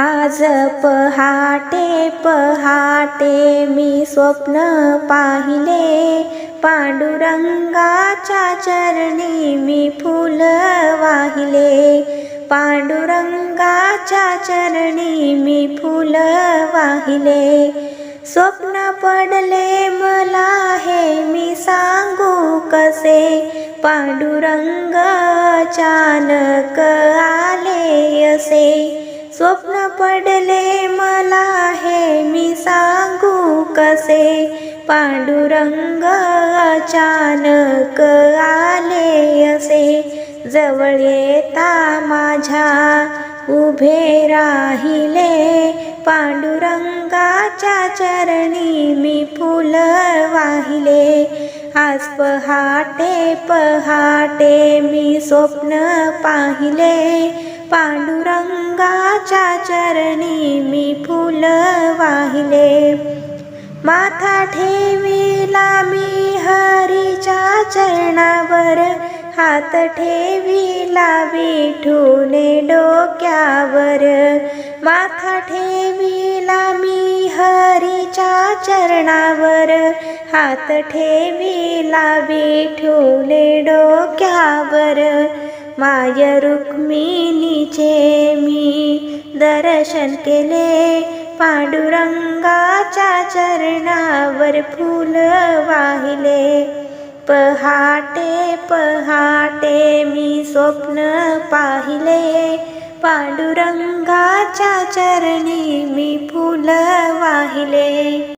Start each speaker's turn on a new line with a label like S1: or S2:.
S1: आज पहाटे पहाटे मी स्वप्न पाहिले. पांडुरंगाच्या चरणी मी फुल वाहिले. पांडुरंगाच्या चरणी मी फुल वाहिले. स्वप्न पडले मला हे मी सांगू कसे? पांडुरंग अचानक आले असे. स्वप्न पडले मला हे मी सांगू कसे? पांडुरंग अचानक आले असे. जवळ येता माझ्या उभे राहिले. पांडुरंगाच्या चरणी मी फुल वाहिले. आज पहाटे पहाटे मी स्वप्न पाहिले. पांडुरंगाच्या चरणी मी फुल वाहिले. माथा ठेविला मी हरीच्या चरणावर. हात ठेविला विठूने डोक्यावर. माथा ठेवी चरणावर हात ठेवीला विठूने डोक्यावर. माय रुक्मिणीचे मी दर्शन केले पांडुरंगाच्या चरणावर फुल वाहिले. पहाटे पहाटे मी स्वप्न पाहिले. पांडुरंगाच्या चरणी मी फुल वाहिले.